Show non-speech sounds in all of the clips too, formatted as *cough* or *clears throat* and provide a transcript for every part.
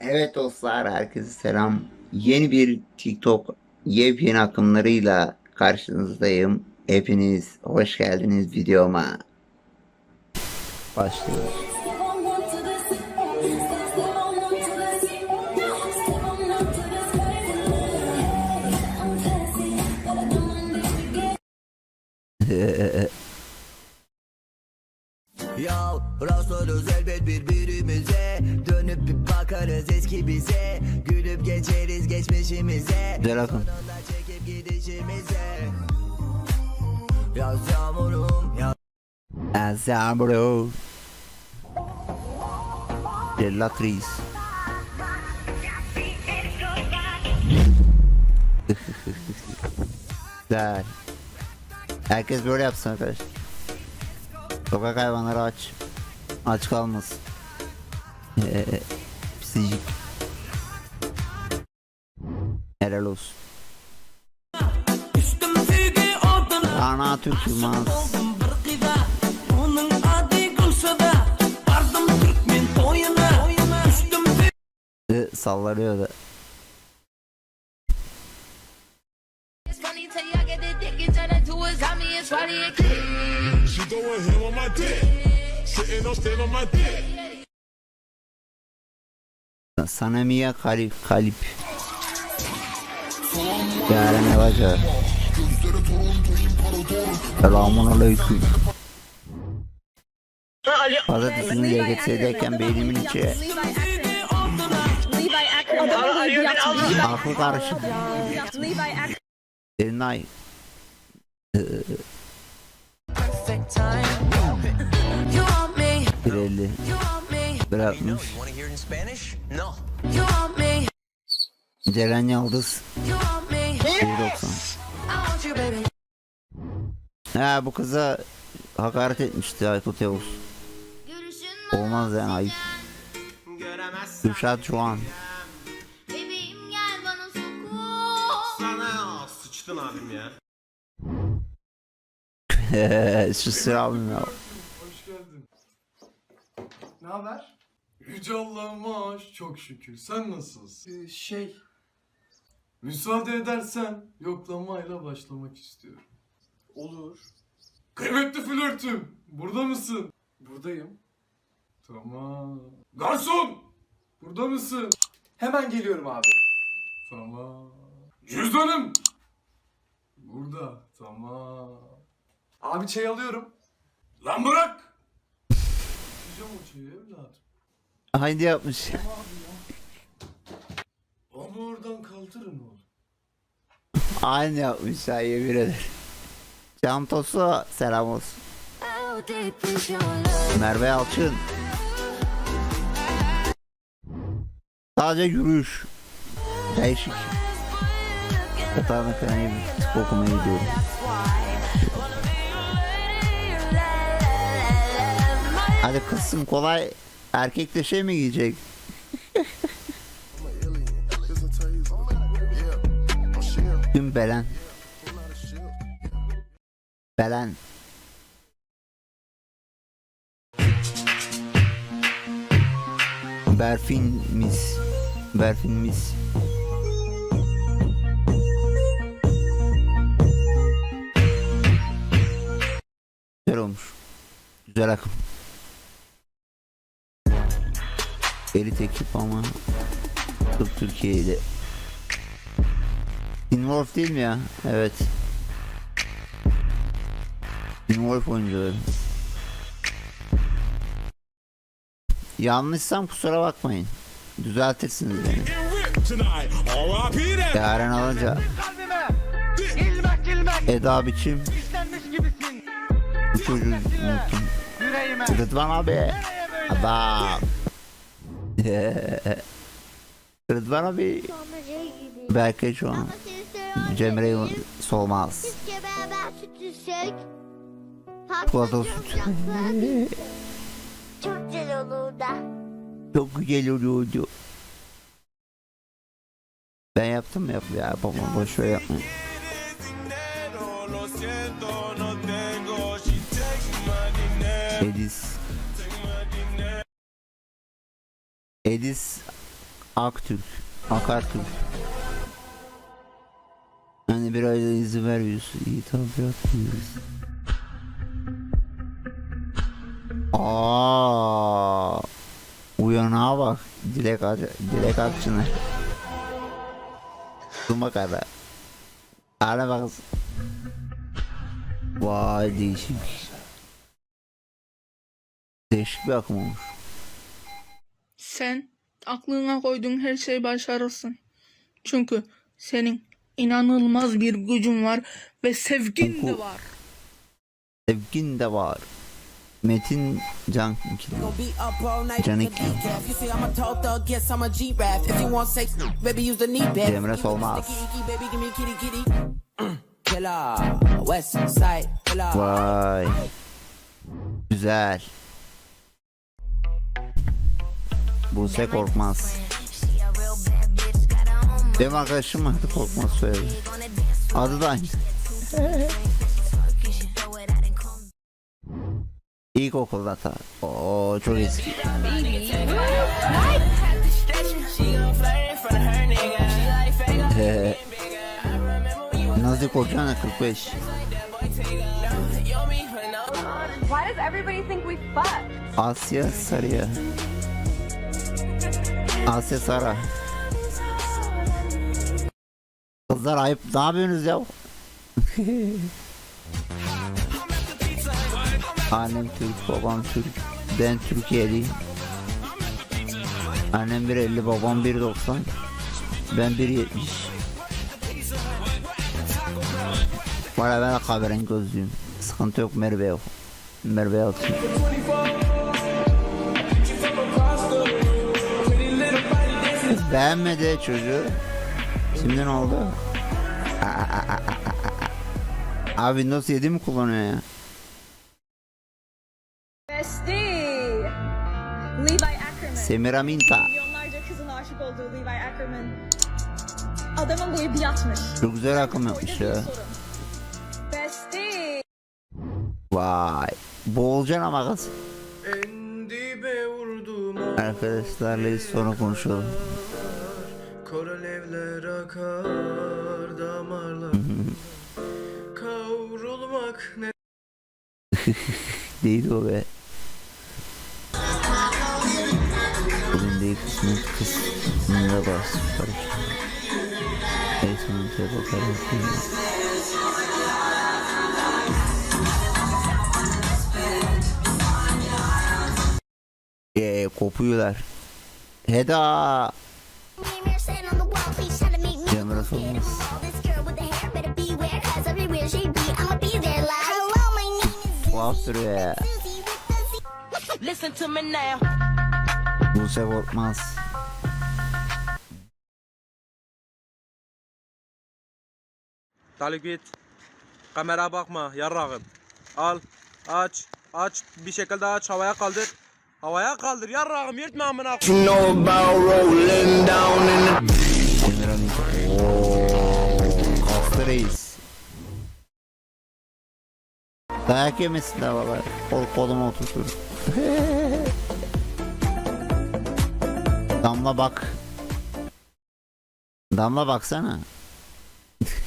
Evet dostlar herkese selam. Yeni bir TikTok yepyeni akımlarıyla karşınızdayım. Hepiniz hoş geldiniz videoma. Başlıyoruz. Ya rastlarız elbet birbirimize Dönüp bir bakarız eski bize Gülüp geçeriz geçmişimize Güzel akım. Sonunda çekip gidişimize Yaz yağmurum ya Azam bro. Cellat Reis. Güzel. Herkes böyle yapsın arkadaşlar. Sokak hayvanları aç. Aç kalmasın. Ee, Psicik. Helal olsun. Rana Türk Yılmaz. oldum bir Sanamiye Kalip Kalip Yaren Evaca Selamun Aleyküm. Patatesini LGT'deyken beynimin içi. Aklı karışık. Serenay Perfect 150. Bir. Ceren Yıldız. 1.90. Ha bu kıza hakaret etmişti Aykut Yavuz. Olmaz yani ayıp. Gülşat şu an. Bebeğim *laughs* gel sıçtın abim ya. Şu sıra abim ya. Ne haber? Yüce Allah'ıma çok şükür. Sen nasılsın? Ee, şey... Müsaade edersen yoklamayla başlamak istiyorum. Olur. Kıymetli flörtüm, burada mısın? Buradayım. Tamam. Garson! Burada mısın? Hemen geliyorum abi. Tamam. Cüzdanım! Burada. Tamam. Abi çay alıyorum. Lan bırak! Evladım. Haydi yapmış Onu oradan kaldırın oğlum. Aynı yapmış ya yemin ederim. Can Tosu selam olsun. Merve Yalçın. Sadece yürüyüş. Değişik. Yatağına falan iyi tıp okumaya gidiyorum. Hadi kızsın kolay. Erkek de şey mi giyecek? Tüm belen. Belen. Berfin mis. Berfin mis. Güzel olmuş. Güzel akım. Elit ekip ama çok Türkiye'de. Involve değil mi ya? Evet. Involve oyuncuları. Yanlışsam kusura bakmayın. Düzeltirsiniz beni. Yaren ilmek Eda biçim bu çocuğu unuttum. Rıdvan abi. Adam. *laughs* Rıdvan abi. Belki şu an Cemre solmaz. Beraber süt. Çok güzel olurdu. Çok güzel oluyordu. Ben yaptım mı yaptım ya yapamam boş ver yapma. Edis. Edis Aktürk. Akartürk. Hani bir ayda izi veriyorsun. İyi tabi yapıyoruz. Aa, uyanağa bak. Dilek, Dilek Akçınar. Duma kadar. Hala bak. Vay değişik. Değişik bir akım olmuş. Sen aklına koyduğun her şeyi başarırsın. Çünkü senin inanılmaz bir gücün var ve sevgin de var. Sevgin de var. Metin Can. Canik. Cemre Solmaz. *clears throat* Vay. Güzel. Buse Korkmaz. Benim arkadaşım vardı Korkmaz söyledi. Adı da aynı. İlkokulda ta. Oo çok eski. Ee, Nazi Kocan 45. Why does everybody think we fuck? Asya Sarıya. Asya Sara. Kızlar ayıp ne yapıyorsunuz ya? *laughs* Annem Türk, babam Türk. Ben Türkiye'liyim. Annem 1.50, babam 1.90. Ben 1.70. Valla ben kahverengi gözlüyüm. Sıkıntı yok Merve yok. Merve Yalçın. Beğenmedi çocuğu. Şimdi ne oldu? Aa, aa, aa, aa, aa. Abi Windows 7 mi kullanıyor ya? Bestie. Levi Ackerman. Semiraminta. Milyonlarca kızın aşık olduğu Levi Ackerman. Adamın boyu bir atmış. Çok güzel akım yapmış ya. Bestie. Vay. Boğulacaksın ama kız. Arkadaşlarla sonra konuşalım. Akar damarlar Kavrulmak ne *laughs* Değil o be. Bugün değil kısmet kısmında bas. Neyse onu şey bakarım. Eee kopuyorlar. Heda. Cemre Solmaz. Tuhaf duruyor ya. Buse Korkmaz. Talip git. Kamera bakma yarrağım. Al. Aç. Aç. Bir şekilde aç. Havaya kaldır. Havaya kaldır yarrağım yırtma amına. Semiramis. Ooo. Kaslı reis. Dayak yemesin baba. Kol koluma oturtur. *laughs* Damla bak. Damla baksana. *laughs*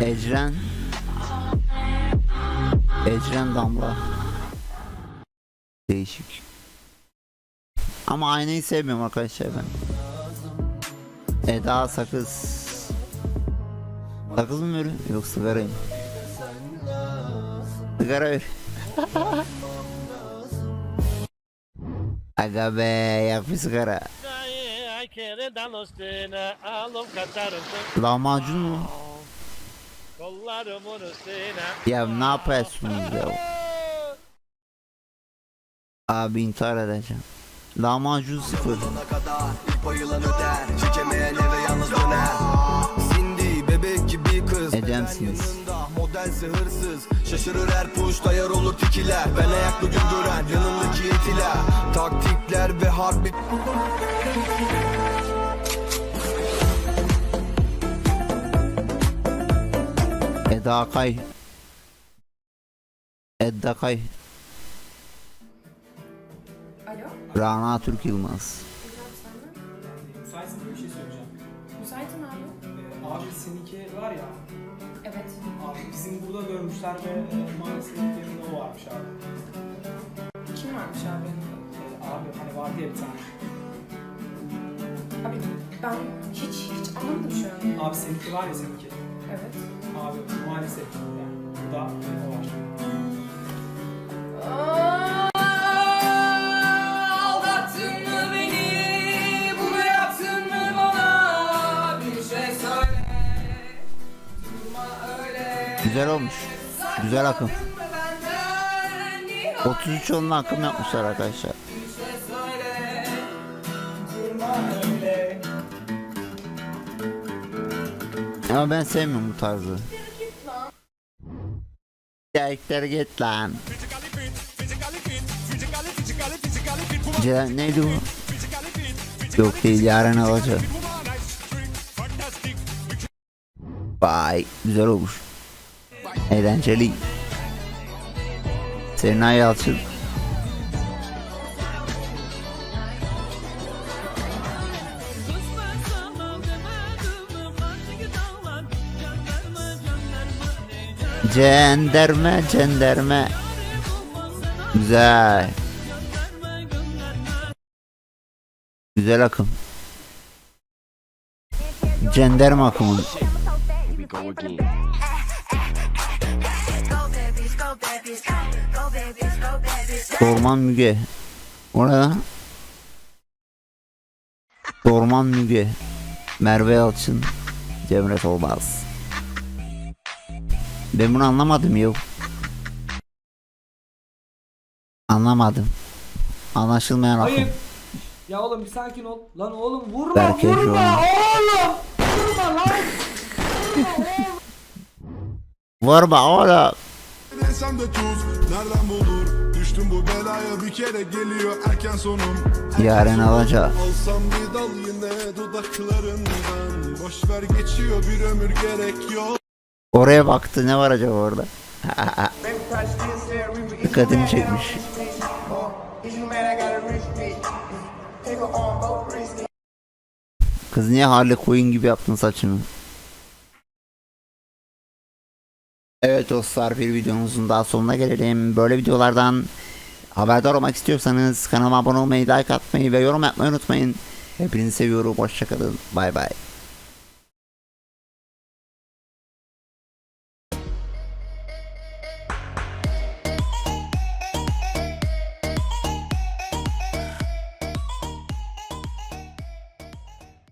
Ecren. Ecren Damla. Değişik. Ama aynayı sevmiyorum arkadaşlar ben. Eda Sakız. Sakız mı verin? Yok sigarayım. Sigara ver. *laughs* Aga be yak bir sigara. Lahmacun mu? Ya ne yapıyorsunuz ya? Abi intihar edeceğim. Lahmacun sıfır. Edemsiniz. Modelsi hırsız Şaşırır her puş dayar olur tikiler Ben ayaklı güldüren yanındaki etiler Taktikler ve harbi Eda Kay. Edda Kay. Rana Türk Yılmaz. Müsaitsin bir şey söyleyeceğim. Müsaitim abi. Ee, abi seninki var ya, Evet. abi bizim burada görmüşler ve e, maalesef yerinde o varmış abi. Kim varmış abi? Ee, abi hani vardı ya bir tane. Abi ben hiç hiç anlamadım şu an. Abi seninki var ya seninki. Evet. Abi maalesef yani burada o var. Güzel olmuş. Güzel akım. Benden niye 33 yılında akım yapmışlar arkadaşlar. Ama ben sevmiyorum bu tarzı. Erkekler git lan. Ce neydi bu? Yok değil yarın alacağım. Vay güzel olmuş. Eğlenceli. Serenay Yalçın. Cenderme cenderme. Güzel. Güzel akım. Cenderme akımı. Orman Müge. O ne lan? Orman Müge. Merve Yalçın. Cemre Tolmaz. Ben bunu anlamadım yok. Anlamadım. Anlaşılmayan akım. Hayır. Ya oğlum bir sakin ol. Lan oğlum vurma Berke vurma Jones. oğlum. Vurma lan. Vurma oğlum. Sen de tuz nereden bulur Düştüm bu belaya bir kere geliyor erken sonum Yarın alacağım. Alsam bir dal yine dudaklarından Boş ver geçiyor bir ömür gerek yok Oraya baktı ne var acaba orada? Dikkatini çekmiş. Kız niye Harley Quinn gibi yaptın saçını? Evet dostlar bir videomuzun daha sonuna gelelim. Böyle videolardan haberdar olmak istiyorsanız kanalıma abone olmayı, like atmayı ve yorum yapmayı unutmayın. Hepinizi seviyorum. Hoşçakalın. Bay bay.